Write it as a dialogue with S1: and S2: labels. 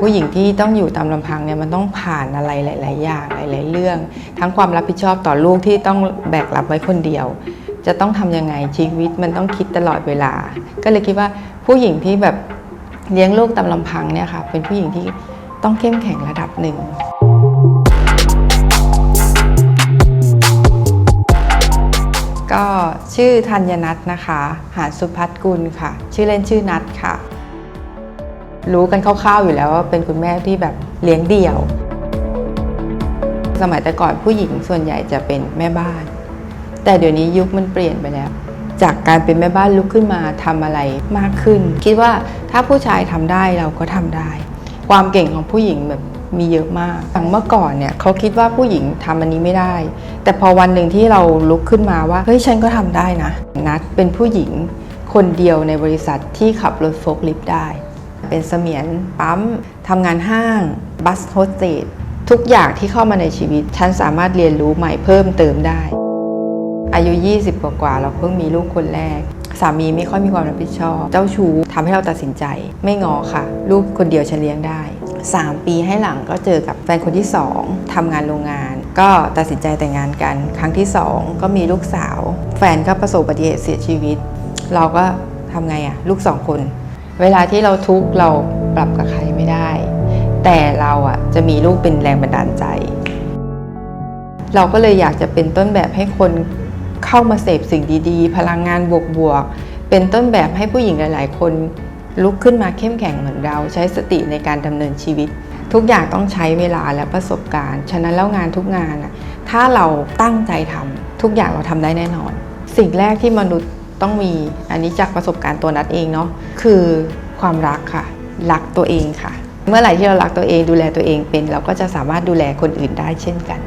S1: ผู้หญิงที่ต้องอยู่ตามลำพังเนี่ยมันต้องผ่านอะไรหลาย ๆ อย่างหลาย ๆ เรื่อง ทั้งความรับผิดชอบต่อลูกที่ต้องแบกรับไว้คนเดียว จะต้องทำยังไงชีวิตมันต้องคิดตลอดเวลา ก็เลยคิดว่าผู้หญิงที่แบบเลี้ยงลูกตามลำพังเนี่ยค่ะเป็นผู้หญิงที่ต้องเข้มแข็งระดับหนึ่งก็ชื่อธัญนัทนะคะ หาสุพัฒกุลค่ะ ชื่อเล่นชื่อนัทค่ะ รู้กันคร่าวๆอยู่แล้วว่าเป็นคุณแม่ที่แบบเลี้ยงเดี่ยว สมัยแต่ก่อนผู้หญิงส่วนใหญ่จะเป็นแม่บ้าน แต่เดี๋ยวนี้ยุคมันเปลี่ยนไปแล้ว จากการเป็นแม่บ้านลุกขึ้นมาทำอะไรมากขึ้น คิดว่าถ้าผู้ชายทำได้เราก็ทำได้ ความเก่งของผู้หญิงแบบมีเยอะมากอย่างเมื่อก่อนเนี่ยเขาคิดว่าผู้หญิงทำอันนี้ไม่ได้ แต่พอวันหนึ่งที่เราลุกขึ้นมาว่าเฮ้ยฉันก็ทำได้นะ นัดเป็นผู้หญิงคนเดียวในบริษัทที่ขับรถโฟล์คลิฟต์ได้ เป็นเสมียนปั๊มทำงานห้าง บัสโฮสเตสทุกอย่างที่เข้ามาในชีวิต ฉันสามารถเรียนรู้ใหม่เพิ่มเติมได้ อายุ 20 กว่าๆเราเพิ่งมีลูกคนแรก สามีไม่ค่อยมีความรับผิดชอบ เจ้าชู้ทำให้เราตัดสินใจ ไม่งอค่ะ ลูกคนเดียวฉันเลี้ยงได้ 3 ปีให้หลังก็เจอกับแฟนคนที่ 2ทำงานโรงงาน ก็ตัดสินใจแต่งงานกัน ครั้งที่ 2 ก็มีลูกสาว แฟนก็ประสบอุบัติเหตุเสียชีวิต เราก็ทำไงอะลูกสองคน เวลาที่เราทุกข์เราปรับกับใครไม่ได้ แต่เราอะจะมีลูกเป็นแรงบันดาลใจ เราก็เลยอยากจะเป็นต้นแบบให้คนเข้ามาเสพสิ่งดีๆ พลังงานบวกๆ เป็นต้นแบบให้ผู้หญิงหลาย ๆ คนลุกขึ้นมาเข้มแข็งเหมือนเราใช้สติในการดำเนินชีวิต ทุกอย่างต้องใช้เวลาและประสบการณ์ ฉะนั้นแล้วงานทุกงานอะถ้าเราตั้งใจทำทุกอย่างเราทำได้แน่นอน สิ่งแรกที่มนุษย์ ต้องมีอันนี้จากประสบการณ์ตัวนัดเองเนาะคือความรักค่ะ รักตัวเองค่ะ เมื่อไหร่ที่เรารักตัวเองดูแลตัวเองเป็น เราก็จะสามารถดูแลคนอื่นได้เช่นกัน